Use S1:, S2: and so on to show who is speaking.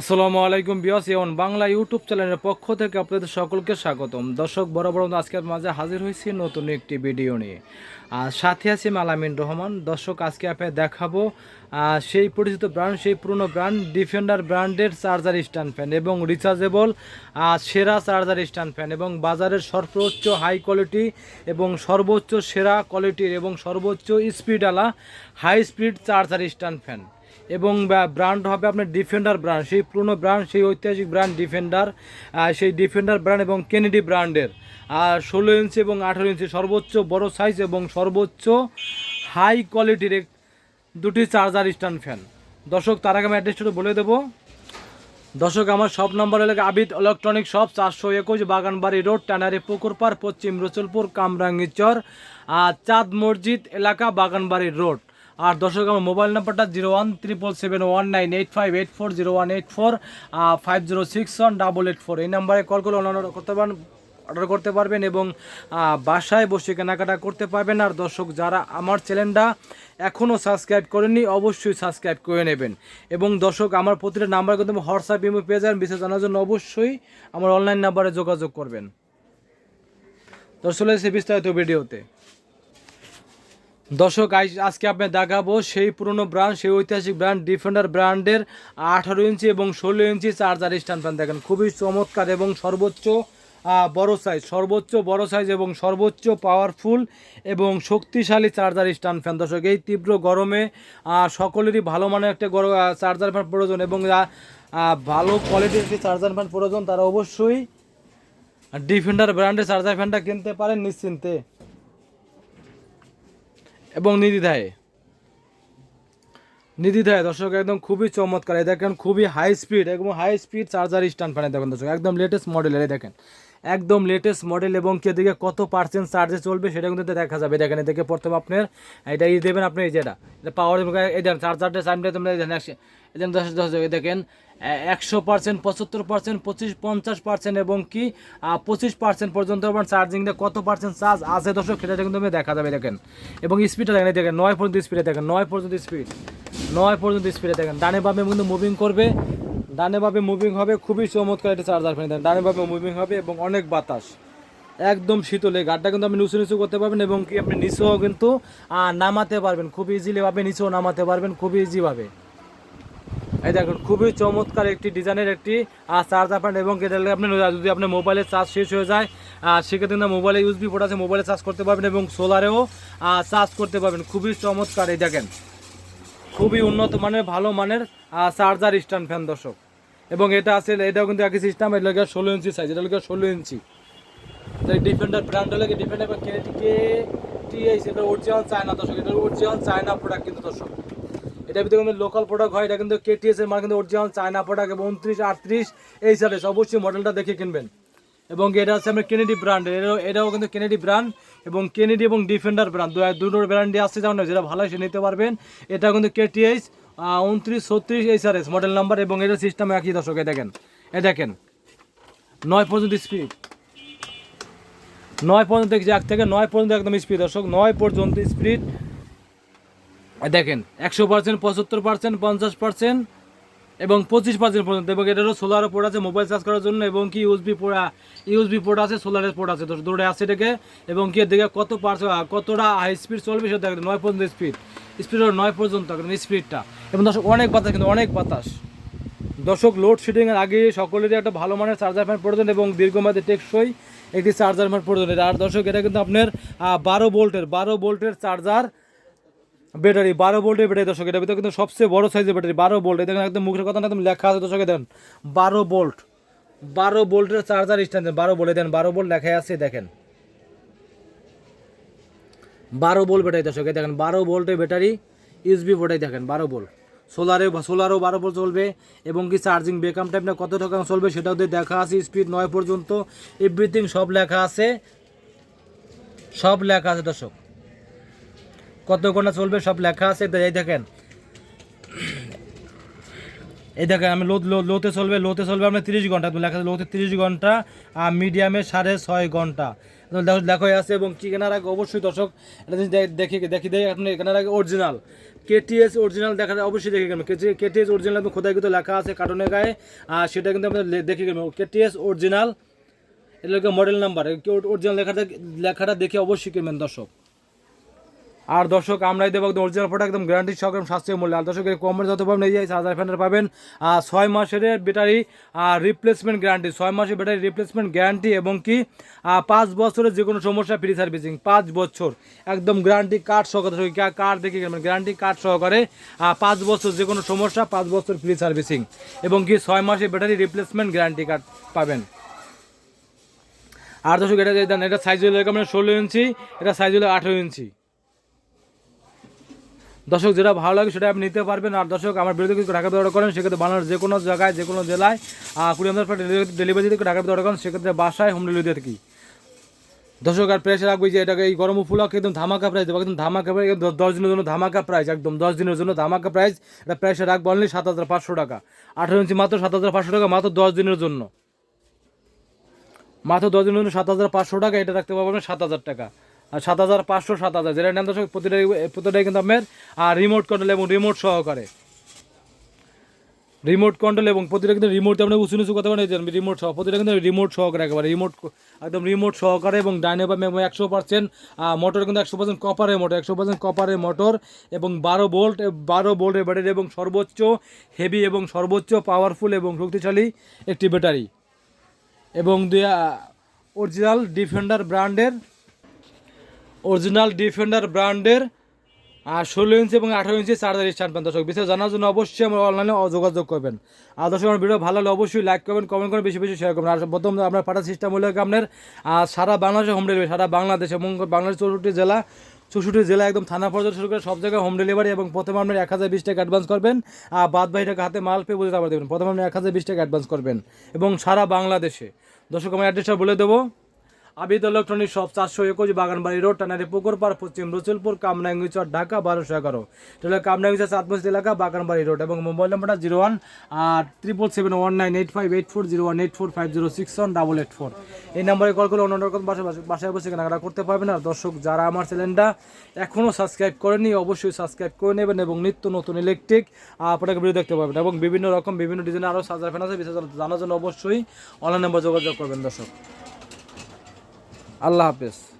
S1: আসসালামু আলাইকুম বিয়াস এমন বাংলা ইউটিউব চ্যানেলের পক্ষ থেকে আপনাদের সকলকে স্বাগতম। দর্শক, বড় বড় আজকের মাঝে হাজির হয়েছি নতুন একটি ভিডিও নিয়ে। আর সাথে আছি মালামিন রহমান। দর্শক, আজকে আপনাকে দেখাবো সেই পরিচিত ব্র্যান্ড, সেই পুরনো ব্র্যান্ড, ডিফেন্ডার ব্র্যান্ডের চার্জার স্ট্যান্ড ফ্যান এবং রিচার্জেবল সেরা চার্জার স্ট্যান্ড ফ্যান এবং বাজারের সর্বোচ্চ হাই কোয়ালিটি এবং সর্বোচ্চ সেরা কোয়ালিটির এবং সর্বোচ্চ স্পিডওয়ালা high speed charger stand fan. এবং ব্র্যান্ড হবে আপনার ডিফেন্ডার ব্র্যান্ড সেই পুরনো ব্র্যান্ড সেই ঐতিহাসিক ব্র্যান্ড ডিফেন্ডার সেই ডিফেন্ডার ব্র্যান্ড এবং কেনেডি ব্র্যান্ডের আর ষোলো ইঞ্চি এবং আঠেরো ইঞ্চি সর্বোচ্চ, বড় সাইজ এবং সর্বোচ্চ হাই কোয়ালিটির এক- দুটি চার্জার স্ট্যান্ড ফ্যান দর্শক, তার আগে আমি অ্যাড্রেসটা বলে দেবো। দর্শক, আমার শপ নম্বর এলাকা আবিদ ইলেকট্রনিক শপ চারশো একুশ বাগানবাড়ি রোড টানারি পুকুরপাড়, পশ্চিম রসুলপুর, কামরাঙ্গিচর আর চাঁদ মসজিদ এলাকা বাগানবাড়ি রোড আর দর্শক, আমার মোবাইল নাম্বারটা zero one triple seven one nine eight five eight four zero one eight four five zero six one double eight four এই নাম্বারে কল করে অনলাইন করতে পারেন অর্ডার করতে পারবেন এবং বাসায় বসে কেনাকাটা করতে পারবেন। আর দর্শক, যারা আমার চ্যানেলটা এখনও সাবস্ক্রাইব করেননি, অবশ্যই সাবস্ক্রাইব করে নেবেন। এবং দর্শক, আমার প্রতিটা নাম্বার কিন্তু হোয়াটসঅ্যাপ ইমো পেয়ে যাবেন বিশেষ জানার জন্য অবশ্যই আমার অনলাইন নাম্বারে যোগাযোগ করবেন। দর্শক সে বিস্তারিত ভিডিওতে। দর্শক, আজ- আজকে আপনি দেখাবো সেই পুরনো ব্র্যান্ড সেই ঐতিহাসিক ব্র্যান্ড ডিফেন্ডার ব্র্যান্ডের আঠারো ইঞ্চি এবং ষোলো ইঞ্চি চার্জার স্ট্যান্ড ফ্যান। দেখেন, খুবই চমৎকার এবং সর্বোচ্চ বড় সাইজ সর্বোচ্চ, বড় সাইজ এবং সর্বোচ্চ পাওয়ারফুল এবং শক্তিশালী চার্জার স্ট্যান্ড ফ্যান। দর্শক, এই তীব্র গরমে সকলেরই ভালো মানের একটা গরম চার্জার ফ্যান প্রয়োজন এবং ভালো কোয়ালিটির একটি চার্জার ফ্যান প্রয়োজন, তারা অবশ্যই ডিফেন্ডার ব্র্যান্ডের চার্জার ফ্যানটা কিনতে পারেন নিশ্চিন্তে। এবং নির্দ্বিধায়। নির্দ্বিধায়, দর্শক, একদম খুবই চমৎকার। এই দেখেন, খুবই হাই স্পিড একদম হাই স্পিড চার্জার স্ট্যান্ড ফ্যানে দেখেন, দর্শক, একদম লেটেস্ট মডেল এই দেখেন। একদম লেটেস্ট মডেল এবং কে দিকে কত পার্সেন্ট চার্জে চলবে সেটা কিন্তু দেখা যাবে। দেখেন, এদিকে প্রথমে আপনার, এটা ই দেবেন আপনি, এই যেটা এটা পাওয়ার এই দেখেন চার্জারটা সাইনটা তোমরা একশো- দশ দশ দেখেন একশো পার্সেন্ট, পঁচাত্তর পার্সেন্ট, পঁচিশ পঞ্চাশ পার্সেন্ট এবং কি পঁচিশ পার্সেন্ট পর্যন্ত আপনার চার্জিং কত পার্সেন্ট চার্জ আছে দর্শক? সেটা কিন্তু দেখা যাবে, দেখেন। এবং স্পিডটা দেখেন দেখেন, নয় পর্যন্ত স্পিডে দেখেন, নয় পর্যন্ত স্পিড নয় পর্যন্ত স্পিডে দেখেন। ডানে বামে কিন্তু মুভিং করবে, ডানে বামে মুভিং হবে, খুবই চমৎকার একটা চার্জার ফ্যান দেখেন। ডানে বামে মুভিং হবে এবং অনেক বাতাস, একদম শীতল। গাড়িটা কিন্তু আপনি নিচু নিচু করতে পারবেন এবং কি আপনি নিচেও কিন্তু নামাতে পারবেন। খুব ইজিলিভাবে নিচেও নামাতে পারবেন খুবই ইজিভাবে এই দেখুন, খুবই চমৎকার একটি ডিজাইনের একটি চার্জার ফ্যান এবং এটা আপনি যদি আপনার মোবাইলের চার্জ শেষ হয়ে যায় সেক্ষেত্রে কিন্তু মোবাইলে ইউজবি পোর্ট আছে মোবাইলে চার্জ করতে পারবেন এবং সোলারেও চার্জ করতে পারবেন। খুবই চমৎকার এই দেখেন। খুবই উন্নত মানের, ভালো মানের চার্জার স্ট্যান্ড ফ্যান দর্শক। এবং এটা আছে, এটাও কিন্তু একই সিস্টেম এটা লাগে ষোলো ইঞ্চি সাইজ এটা লাগে ষোলো ইঞ্চি। ডিফেন্ডার ব্র্যান্ড হলে ডিফেন্ডার কে কে টিএইচ এটা অরিজিনাল চায়না দর্শক, এটা অরিজিনাল চায়না প্রোডাক্ট কিন্তু, দর্শক। এটা ভিতরে কিন্তু লোকাল প্রোডাক্ট হয়, এটা কিন্তু কেটিএস এর মাল, কিন্তু অরিজিনাল চায়না প্রোডাক্ট এবং উনত্রিশ, আটত্রিশ, এই সালে। অবশ্যই মডেলটা দেখে কিনবেন। এবং এটা হচ্ছে আমরা কেনেডি ব্র্যান্ড এটাও এটাও কিন্তু কেনেডি ব্র্যান্ড এবং কেনেডি এবং ডিফেন্ডার ব্র্যান্ড দুটোর ব্র্যান্ডে আসছে যেমন যেটা ভালো সে নিতে পারবেন। এটা কিন্তু কেটিএইচ উনত্রিশ, ছত্রিশ আর এস মডেল নাম্বার এবং এটার সিস্টেম একই দর্শক এ দেখেন এ দেখেন। নয় পর্যন্ত স্পিড নয় পর্যন্ত দেখছি, এক থেকে নয় পর্যন্ত একদম স্পিড দর্শক, নয় পর্যন্ত স্পিড দেখেন, একশো পার্সেন্ট পঁচাত্তর পার্সেন্ট পঞ্চাশ পার্সেন্ট এবং পঁচিশ পার্সেন্ট পর্যন্ত, এবং এটারও সোলারও পোর্ট আছে মোবাইল চার্জ করার জন্য, এবং কি ইউএসবি পোর্ট ইউএসবি পোর্ট আছে সোলারের পোর্ট আছে দৌড়ে আছে এটাকে, এবং কি দেখে কত পার্সেন্ট কতটা হাই স্পিড চলবে সেটা দেখেন, নয় পর্যন্ত স্পিড স্পিড নয় পর্যন্ত স্পিডটা এবং দর্শক, অনেক বাতাস, কিন্তু অনেক বাতাস। দর্শক লোড শেডিংয়ের আগে সকলেরই একটা ভালো মানের চার্জার ফ্যান প্রয়োজন, এবং দীর্ঘমেয়াদী টেকসই একটি চার্জার ফ্যান প্রয়োজন। আর দর্শক, এটা কিন্তু আপনার বারো ভোল্টের বারো ভোল্টের চার্জার ব্যাটারি, বারো ভোল্টের ব্যাটারি দর্শক, এটা ভিতরে কিন্তু সবচেয়ে বড় সাইজের ব্যাটারি, বারো ভোল্ট দেখেন একদম মুখের কথা না, একদম লেখা আছে দর্শকে দেন বারো ভোল্ট বারো ভোল্টের চার্জার স্ট্যান্ড বারো বলে দেন বারো ভোল্ট লেখাই আছে, দেখেন। বারো ভোল্ট ব্যাটারি দর্শক দেখেন, বারো ভোল্টের ব্যাটারি ইউএসবি বোর্ডে দেখেন, বারো ভোল্ট সোলারে, সোলারও বারো ভোল্ট চলবে, এবং কি চার্জিং বেকআপ টাইমটা কত টাকা চলবে সেটাও দিয়ে দেখা আছে স্পিড নয় পর্যন্ত। এভরিথিং সব লেখা আছে, সব লেখা আছে দর্শক। কত ঘণ্টা চলবে সব লেখা আছে? এই দেখেন। এই দেখেন, আমি লো লোতে চলবে লোতে চলবে আপনার তিরিশ ঘণ্টা। লেখা আছে লোতে তিরিশ ঘণ্টা, আর মিডিয়ামে সাড়ে ছয় ঘণ্টা। দেখো আছে এবং কি কেনার আগে অবশ্যই দর্শক দেখি দেখি দেখি আপনি কেনার আগে অরিজিনাল কেটিএস অরিজিনাল দেখা যায়, অবশ্যই দেখে গেলাম কেটিএস অরিজিনাল খোদাই কিন্তু লেখা আছে কার্টুনের গায়ে, আর সেটা কিন্তু আপনার লে- দেখে গেলাম কেটিএস অরিজিনাল এটা মডেল নাম্বার অরিজিনাল লেখাটা লেখাটা দেখে অবশ্যই কিনবেন দর্শক। আর দর্শক, আমরাই দেবো একদম অরিজিনাল প্রোডাক্ট একদম গ্যারান্টি সহ একদম স্বাস্থ্য মূল্য। আর দর্শক কমেন্ট যত পাবেন এই চার্জার ফ্যানের পাবেন ছয় মাসের ব্যাটারি রিপ্লেসমেন্ট গ্যারান্টি ছয় মাসের ব্যাটারি রিপ্লেসমেন্ট গ্যারান্টি এবং কি পাঁচ বছরের যে কোনো সমস্যা ফ্রি সার্ভিসিং পাঁচ বছর। একদম গ্যারান্টি কার্ড সহকারে কার্ড দেখে গেলেন গ্যারান্টি কার্ড সহকারে পাঁচ বছর যে কোনো সমস্যা, পাঁচ বছর ফ্রি সার্ভিসিং এবং কি, ছয় মাসের ব্যাটারি রিপ্লেসমেন্ট গ্যারান্টি কার্ড পাবেন। আর দর্শক, এটা এটা সাইজ হলো এরকম ষোলো ইঞ্চি, এটা সাইজ হলো আঠেরো ইঞ্চি। দর্শক, যেটা ভালো লাগে সেটা আপনি নিতে পারবেন। আর দর্শক, আমার বিরুদ্ধে কিছু ঢাকা অর্ডার করেন, সেক্ষেত্রে বাংলার যে কোনো জায়গায়, যে কোনো জেলায় কুড়ি হাজার ডেলিভারি দিতে ঢাকা অর্ডার করেন, সেক্ষেত্রে বাসায় হোম ডেলিভারি দিয়ে থাকি দর্শক, আর প্রাইস রাখবে যে এটাকে এই গরম উপলক্ষে একদম ধামাকা প্রাইস দেবো, একদম ধামাকা প্রাইস দশ দিনের জন্য ধামাকা প্রাইস একদম দশ দিনের জন্য ধামাকা প্রাইস এটা প্রাইসে রাখব অনলি সাত হাজার পাঁচশো টাকা। আঠারো ইঞ্চি মাত্র সাত হাজার পাঁচশো টাকা, মাত্র দশ দিনের জন্য। মাত্র দশ দিনের জন্য সাত হাজার পাঁচশো টাকা, এটা রাখতে পারবেন সাত হাজার টাকা। সাত হাজার পাঁচশো, সাত হাজার। যেটা নেন দর্শক প্রতিটাই প্রতিটাই কিন্তু আপনার, আর রিমোট কন্ট্রোল এবং রিমোট সহকারে। রিমোট কন্ট্রোল এবং প্রতিটা কিন্তু রিমোট আপনি উঁচু নিচু কথা বলে রিমোট সহ প্রতিটা কিন্তু রিমোট সহকারে একেবারে রিমোট একদম রিমোট সহকারে এবং ডাইনে বা একশো পার্সেন্ট মোটর কিন্তু একশো পার্সেন্ট কপারের মোটর একশো পার্সেন্ট কপারের মোটর এবং বারো বোল্ট বারো বোল্টের ব্যাটারি এবং সর্বোচ্চ হেভি এবং সর্বোচ্চ পাওয়ারফুল এবং শক্তিশালী একটি ব্যাটারি এবং অরিজিনাল ডিফেন্ডার ব্র্যান্ডের অরিজিনাল ডিফেন্ডার ব্র্যান্ডের আর ষোলো ইঞ্চি এবং আঠারো ইঞ্চি চার্জার স্ট্যান্ড পান দর্শক বিশেষ জানার জন্য অবশ্যই আমার অনলাইনে যোগাযোগ করবেন। আর দর্শক, আমার ভিডিও ভালো হলে অবশ্যই লাইক করবেন কমেন্ট করবেন বেশি বেশি শেয়ার করবেন। আর প্রথম আপনার পাঠার সিস্টেম হলো আপনার সারা বাংলাদেশে হোম ডেলিভারি সারা বাংলাদেশ, এবং বাংলাদেশ চৌষট্টি জেলা চৌষট্টি জেলা একদম থানা পর্যন্ত শুরু করে সব জায়গায় হোম ডেলিভারি এবং প্রথমে আপনি এক হাজার বিশ টাকা অ্যাডভান্স করবেন, আর বাদ টাকা হাতে মাল পেয়ে বুঝে তারপর দেবেন প্রথমে আপনি এক হাজার বিশ টাকা অ্যাডভান্স করবেন, এবং সারা বাংলাদেশে। দর্শক, আমার অ্যাড্রেসটা বলে দেবো। আবিদ ইলেকট্রনিক শপ চারশো একুশ বাগানবাড়ি রোড, টানারি পুকুর পার পশ্চিম রসুলপুর, কামরাঙ্গি চর, ঢাকা, বারোশো এগারো। তাহলে কামরাঙ্গি চর এলাকা, বাগানবাড়ি রোড এবং মোবাইল নাম্বারটা জিরো ওয়ান আর triple seven one nine eight five eight four zero one eight four five zero six one double eight four এই নাম্বারে কল করে অন্য রকম বাসায় বাসায় বসে কেনাকাটা করতে পারবেন আর দর্শক যারা আমার চ্যানেলটা এখনও সাবস্ক্রাইব করেনি অবশ্যই সাবস্ক্রাইব করে নেবেন এবং নিত্য নতুন ইলেকট্রিক আপনাকে ভিডিও দেখতে পাবেন এবং বিভিন্ন রকম বিভিন্ন ডিজাইনের আরও সাজার ফ্যান আছে, বিশেষ জানার জন্য অবশ্যই অনলাইন নাম্বার যোগাযোগ করবেন দর্শক। আল্লাহ হাফেজ